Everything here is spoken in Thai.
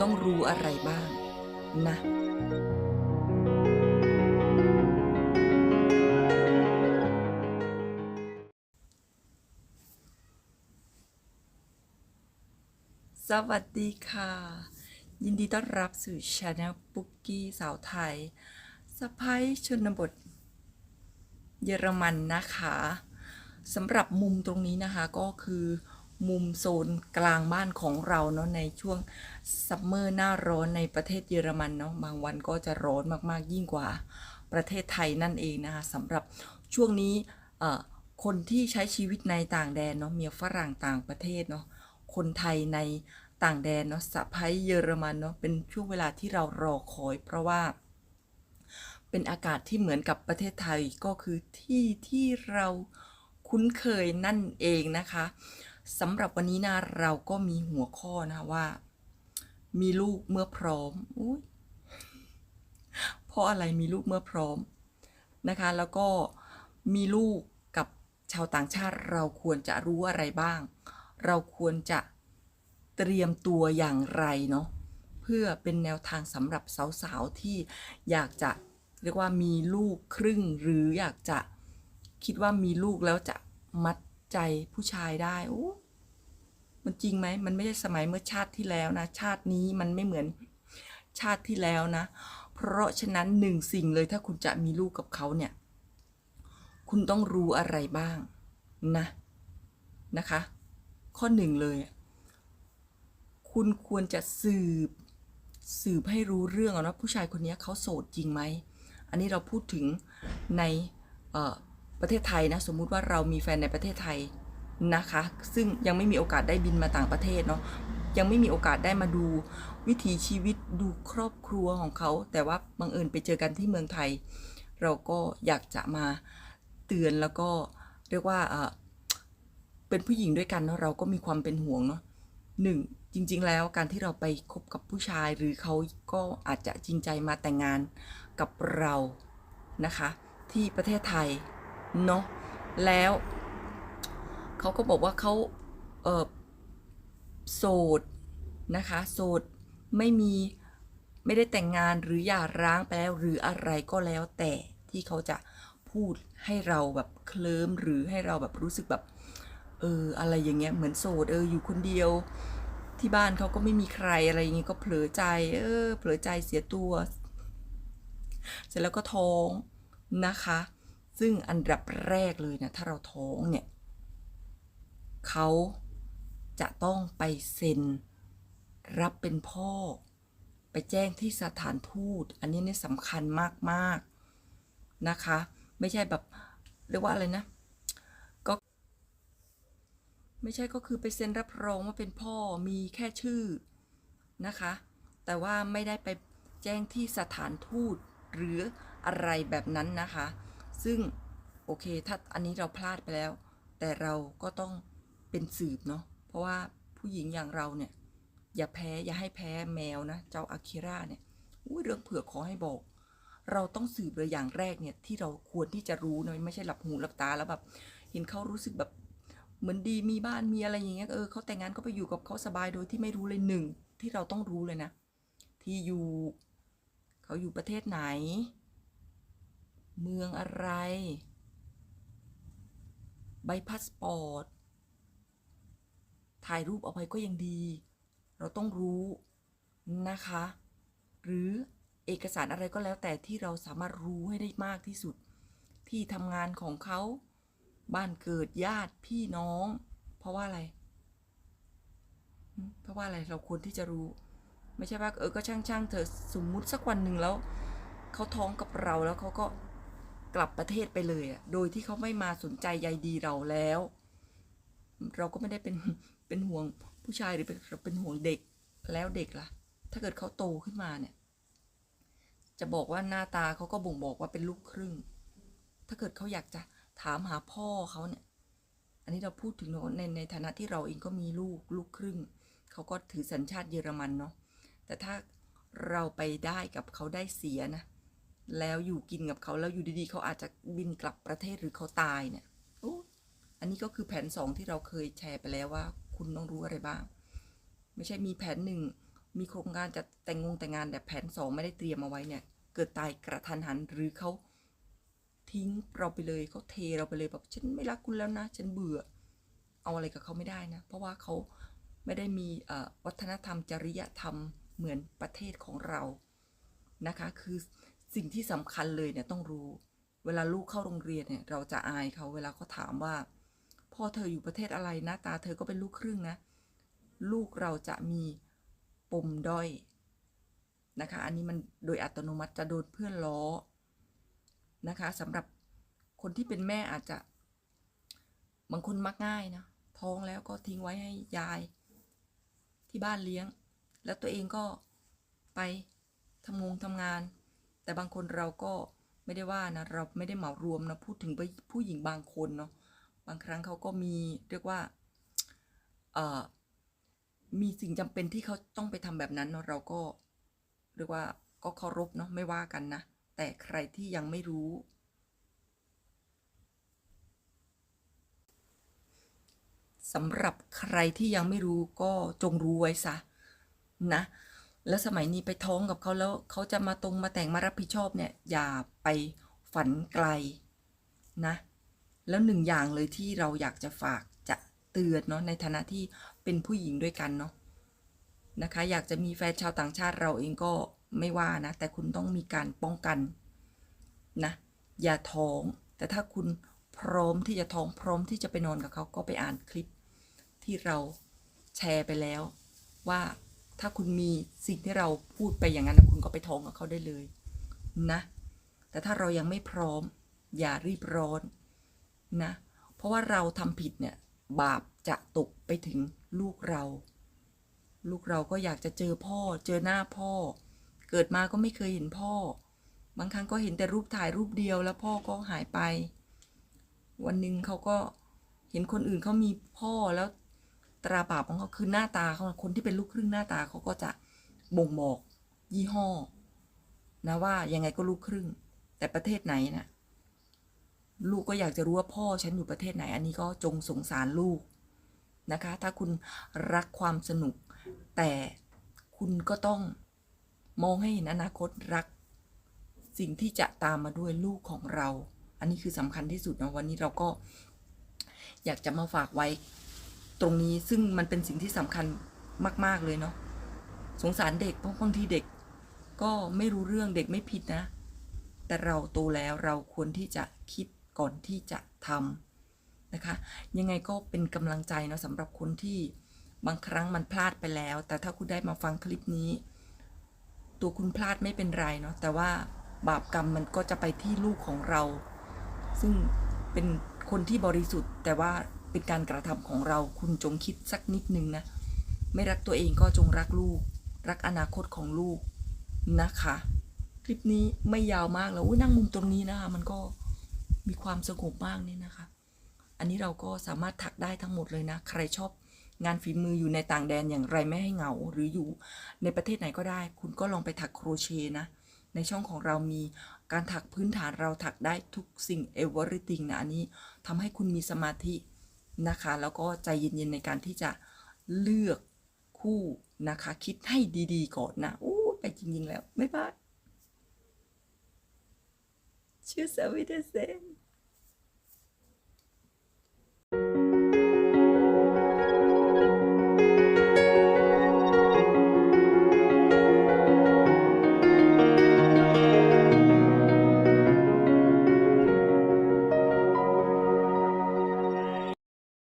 ต้องรู้อะไรบ้าง นะสวัสดีค่ะ ยินดีต้อนรับสู่ช anel ปุกกี้สาวไทยสะพ้ายชนบท เยอรมันนะคะสำหรับมุมตรงนี้นะคะก็คือ มุมโซนกลางบ้านของเราเนาะในช่วงซัมเมอร์หน้าร้อนในประเทศเยอรมันเนาะบางวันก็จะร้อนมากๆยิ่งกว่าประเทศไทยนั่นเองนะคะสำหรับช่วงนี้คนที่ใช้ชีวิตในต่างแดนเนาะเมียฝรั่งต่างประเทศเนาะคนไทยในต่างแดนเนาะสะพ้ายเยอรมันเนาะเป็นช่วงเวลาที่เรารอคอย เพราะว่า เป็นอากาศที่เหมือนกับประเทศไทยก็คือที่ที่เราคุ้นเคยนั่นเองนะคะ สำหรับวันนี้นะเราก็มีหัวข้อนะว่า มีลูกเมื่อพร้อมอุ๊ยเพราะอะไรมีลูกเมื่อพร้อมนะคะ แล้วก็มีลูกกับชาวต่างชาติเราควรจะรู้อะไรบ้าง เราควรจะเตรียมตัวอย่างไรเนาะเพื่อเป็นแนวทางสำหรับสาวๆที่อยากจะเรียกว่ามีลูกครึ่งหรืออยากจะคิดว่ามีลูกแล้วจะมัด ใจผู้ชายได้โอ้มันจริงไหมมันไม่ใช่สมัยเมื่อชาติที่แล้วนะ ชาตินี้มันไม่เหมือนชาติที่แล้วนะ เพราะฉะนั้นหนึ่งสิ่งเลยถ้าคุณจะมีลูกกับเขาเนี่ย คุณต้องรู้อะไรบ้างนะนะคะ ข้อหนึ่งเลย คุณควรจะสืบ สืบให้รู้เรื่องว่าผู้ชายคนนี้เขาโสดจริงไหม อันนี้เราพูดถึงใน ประเทศไทยนะสมมุติว่าเรามีแฟนในประเทศไทยนะคะ ซึ่งยังไม่มีโอกาสได้บินมาต่างประเทศเนาะยังไม่มีโอกาสได้มาดูวิถีชีวิตดูครอบครัวของเขา แต่ว่าบังเอิญไปเจอกันที่เมืองไทย เราก็อยากจะมาเตือนแล้วก็เรียกว่าเป็นผู้หญิงด้วยกันเนาะเราก็มีความเป็นห่วงเนาะหนึ่งจริง ๆ แล้วการที่เราไปคบกับผู้ชายหรือเขาก็อาจจะจริงใจมาแต่งงานกับเรานะคะ ที่ประเทศไทย เนาะแล้วเขาก็บอกว่าเขาเออโสดนะคะโสดไม่มีไม่ได้แต่งงานหรือหย่าร้างไปแล้วหรืออะไรก็แล้วแต่ที่เขาจะพูดให้เราแบบเคลิ้มหรือให้เราแบบรู้สึกแบบเอออะไรอย่างเงี้ยเหมือนโสดเอออยู่คนเดียวที่บ้านเขาก็ไม่มีใครอะไรอย่างเงี้ยก็เผลอใจ เออเผลอใจเสียตัว เสร็จแล้วก็ท้องนะคะ ซึ่งอันดับแรกเลยนะถ้าเราท้องเนี่ยเขาจะต้องไปเซ็นรับเป็นพ่อ ไปแจ้งที่สถานทูต อันนี้เนี่ยสำคัญมากๆนะคะ ไม่ใช่แบบเรียกว่าอะไรนะก็ไม่ใช่ก็คือไปเซ็นรับรองว่าเป็นพ่อมีแค่ชื่อนะคะ แต่ว่าไม่ได้ไปแจ้งที่สถานทูตหรืออะไรแบบนั้นนะคะ ซึ่งโอเคถ้าอันนี้เราพลาดไปแล้ว แต่เราก็ต้องเป็นสืบเนาะเพราะว่าผู้หญิงอย่างเราเนี่ย อย่าแพ้อย่าให้แพ้แมวนะ เจ้าอาคิราเนี่ยอุ้ยเรื่องเผือกขอให้บอก เราต้องสืบเลยอย่างแรกเนี่ยที่เราควรที่จะรู้นะไม่ใช่หลับหูหลับตาแล้วแบบ เห็นเขารู้สึกแบบเหมือนดีมีบ้านมีอะไรอย่างเงี้ยเออเขาแต่งงานก็ไปอยู่กับเขาสบายโดยที่ไม่รู้เลยหนึ่งที่เราต้องรู้เลยนะ ที่อยู่ เขาอยู่ประเทศไหน เมืองอะไร ใบพาสปอร์ต ถ่ายรูปเอาไปก็ยังดี เราต้องรู้นะคะ หรือเอกสารอะไรก็แล้วแต่ที่เราสามารถรู้ให้ได้มากที่สุด ที่ทำงานของเขา บ้านเกิดญาติพี่น้อง เพราะว่าอะไร เพราะว่าอะไรเราควรที่จะรู้ ไม่ใช่ว่าเออก็ช่างช่างๆเธอสมมุติสักวันหนึ่งแล้วเขาท้องกับเราแล้วเขาก็ กลับประเทศไปเลยอะโดยที่เขาไม่มาสนใจใยดีเราแล้ว เราก็ไม่ได้เป็นเป็นห่วงผู้ชายหรือเป็นเป็นห่วงเด็กแล้วเด็กล่ะ ถ้าเกิดเขาโตขึ้นมาเนี่ย จะบอกว่าหน้าตาเขาก็บ่งบอกว่าเป็นลูกครึ่ง ถ้าเกิดเขาอยากจะถามหาพ่อเขาเนี่ย อันนี้เราพูดถึงในในฐานะที่เราเองก็มีลูกลูกครึ่ง เขาก็ถือสัญชาติเยอรมันเนาะ แต่ถ้าเราไปได้กับเขาได้เสียนะ แล้วอยู่กินกับเขาแล้วอยู่ดีๆ เขาอาจจะบินกลับประเทศหรือเขาตายเนี่ยโอ้อันนี้ก็คือแผนสองที่เราเคยแชร์ไปแล้วว่า คุณต้องรู้อะไรบ้าง ไม่ใช่มีแผนหนึ่งมีโครงการจะแต่งงงแต่งงานแต่แผนสองไม่ได้เตรียมเอาไว้เนี่ย เกิดตายกระทันหันหรือเขาทิ้งเราไปเลยเขาเทเราไปเลยแบบฉันไม่รักคุณแล้วนะ ฉันเบื่อ เอาอะไรกับเขาไม่ได้นะ เพราะว่าเขาไม่ได้มีเอ่อวัฒนธรรมจริยธรรมเหมือนประเทศของเรานะคะ คือ สิ่งที่สำคัญเลยเนี่ยต้องรู้ เวลาลูกเข้าโรงเรียนเนี่ยเราจะอายเขาเวลาเขาถามว่า พ่อเธออยู่ประเทศอะไรน้าตาเธอก็เป็นลูกครึ่งนะ ลูกเราจะมีปมด้อยนะคะ อันนี้มันโดยอัตโนมัติจะโดนเพื่อนล้อนะคะสำหรับคนที่เป็นแม่อาจจะ บางคนมักง่ายนะท้องแล้วก็ทิ้งไว้ให้ยาย ที่บ้านเลี้ยง แล้วตัวเองก็ไปทำงงทำงาน แต่บางคนเราก็ไม่ได้ว่านะเราไม่ได้เหมารวมนะพูดถึงผู้หญิงบางคนเนาะบางครั้งเขาก็มีเรียกว่าเอ่อมีสิ่งจำเป็นที่เขาต้องไปทำแบบนั้นเนาะเราก็เรียกว่าก็เคารพเนาะไม่ว่ากันนะแต่ใครที่ยังไม่รู้ สำหรับใครที่ยังไม่รู้ก็จงรู้ไว้ซะนะ แล้วสมัยนี้ไปท้องกับเขาแล้วเขาจะมาตรงมาแต่งมารับผิดชอบเนี่ยอย่าไปฝันไกลนะ แล้วหนึ่งอย่างเลยที่เราอยากจะฝากจะเตือนเนาะในฐานะที่เป็นผู้หญิงด้วยกันเนาะนะคะ อยากจะมีแฟนชาวต่างชาติเราเองก็ไม่ว่านะ แต่คุณต้องมีการป้องกันนะอย่าท้อง แต่ถ้าคุณพร้อมที่จะท้องพร้อมที่จะไปนอนกับเขาก็ไปอ่านคลิปที่เราแชร์ไปแล้วว่า ถ้าคุณมีสิ่งที่เราพูดไปอย่างนั้นคุณก็ไปท้องกับเขาได้เลยนะ แต่ถ้าเรายังไม่พร้อม อย่ารีบร้อนนะ เพราะว่าเราทำผิดเนี่ยบาปจะตกไปถึงลูกเรา ลูกเราก็อยากจะเจอพ่อ เจอหน้าพ่อ เกิดมาก็ไม่เคยเห็นพ่อ บางครั้งก็เห็นแต่รูปถ่ายรูปเดียวแล้วพ่อก็หายไป วันหนึ่งเขาก็เห็นคนอื่นเขามีพ่อแล้ว ตราบาปของเขาคือหน้าตาเขาคนที่เป็นลูกครึ่งหน้าตาเขาก็จะบ่งบอกยี่ห้อ นะว่ายังไงก็ลูกครึ่ง แต่ประเทศไหนนะลูกก็อยากจะรู้ว่าพ่อฉันอยู่ประเทศไหน อันนี้ก็จงสงสารลูกนะคะ ถ้าคุณรักความสนุก แต่คุณก็ต้องมองให้เห็นอนาคตรัก สิ่งที่จะตามมาด้วยลูกของเรา อันนี้คือสำคัญที่สุดนะวันนี้เราก็อยากจะมาฝากไว้ ตรงนี้ซึ่งมันเป็นสิ่งที่สำคัญมาก ๆเลยเนาะสงสารเด็กเพราะบางทีเด็ก ก็ไม่รู้เรื่องเด็กไม่ผิดนะ แต่เราโตแล้วเราควรที่จะคิดก่อนที่จะทำนะคะ ยังไงก็เป็นกำลังใจเนาะสำหรับคนที่บางครั้งมันพลาดไปแล้ว แต่ถ้าคุณได้มาฟังคลิปนี้ ตัวคุณพลาดไม่เป็นไรเนาะแต่ว่าบาปกรรมมันก็จะไปที่ลูกของเรา ซึ่งเป็นคนที่บริสุทธิ์แต่ว่า เป็นการกระทำของเราคุณจงคิดสักนิดนึงนะ ไม่รักตัวเองก็จงรักลูก รักอนาคตของลูกนะคะ คลิปนี้ไม่ยาวมากแล้วนั่งมุมตรงนี้นะคะมันก็มีความสงบมากนี่นะคะ อันนี้เราก็สามารถถักได้ทั้งหมดเลยนะ ใครชอบงานฝีมืออยู่ในต่างแดนอย่างไรไม่ให้เหงา หรืออยู่ในประเทศไหนก็ได้ คุณก็ลองไปถักโครเชต์นะ ในช่องของเรามีการถักพื้นฐานเราถักได้ทุกสิ่ง everything นะอันนี้ทำให้คุณมีสมาธิ นะคะ แล้วก็ใจเย็นๆในการที่จะเลือกคู่นะคะ คิดให้ดีๆก่อนนะอู้ไปจริงๆแล้วบ๊ายบาย Tschüss, auf Wiedersehen.